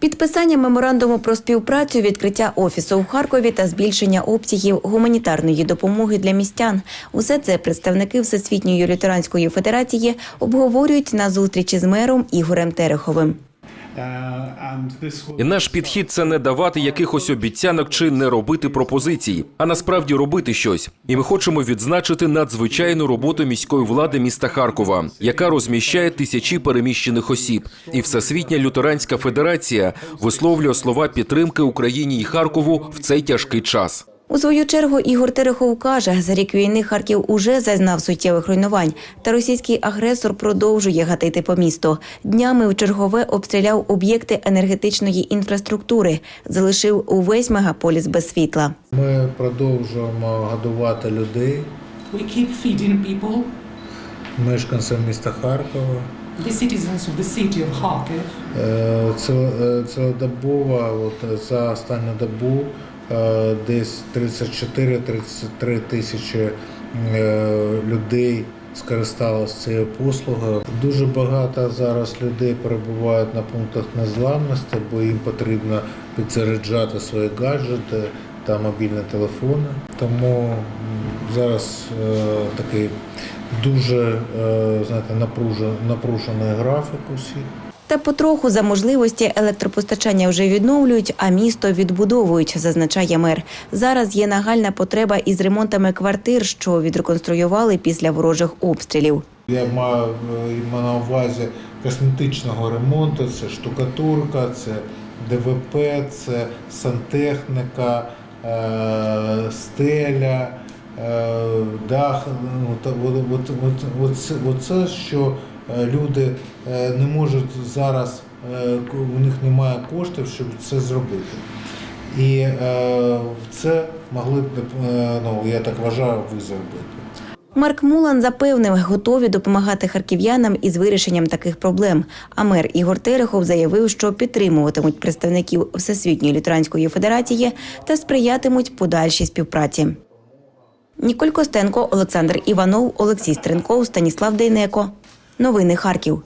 Підписання меморандуму про співпрацю, відкриття офісу у Харкові та збільшення обсягів гуманітарної допомоги для містян. Усе це представники Всесвітньої лютеранської федерації обговорюють на зустрічі з мером Ігорем Тереховим. І наш підхід це не давати якихось обіцянок чи не робити пропозицій, а насправді робити щось. І ми хочемо відзначити надзвичайну роботу міської влади міста Харкова, яка розміщає тисячі переміщених осіб. І Всесвітня лютеранська федерація висловлює слова підтримки Україні і Харкову в цей тяжкий час. У свою чергу Ігор Терехов каже, за рік війни Харків уже зазнав суттєвих руйнувань, та російський агресор продовжує гатити по місту. Днями в чергове обстріляв об'єкти енергетичної інфраструктури, залишив увесь мегаполіс без світла. Ми продовжуємо годувати людей, We keep feeding people, мешканців міста Харкова. the citizens of the city of Kharkiv. Е, е, Цілодобово, от за останню добу е, десь 34-33 тисячі е, людей скористалися цією послугою. Дуже багато зараз людей перебувають на пунктах незламності, бо їм потрібно підзаряджати свої гаджети та мобільні телефони. Тому зараз е, такий дуже е, знаєте, напружений графік усіх. Та потроху за можливості електропостачання вже відновлюють, а місто відбудовують, зазначає мер. Зараз є нагальна потреба із ремонтами квартир, що відреконструювали після ворожих обстрілів. Я маю е, на увазі косметичного ремонту, це штукатурка, це ДВП, це сантехніка, е, стеля, е, дах. Ну, та, от, от, от, от, це- от це, що люди е, не можуть зараз, е, у них немає коштів, щоб це зробити. І е, це могли б, е, ну, я так вважаю, ви зробити. Марк Мулан запевнив, готові допомагати харків'янам із вирішенням таких проблем. А мер Ігор Терехов заявив, що підтримуватимуть представників Всесвітньої лютеранської федерації та сприятимуть подальшій співпраці. Ніколь Костенко, Олександр Іванов, Олексій Стренков, Станіслав Дейнеко. Новини Харків.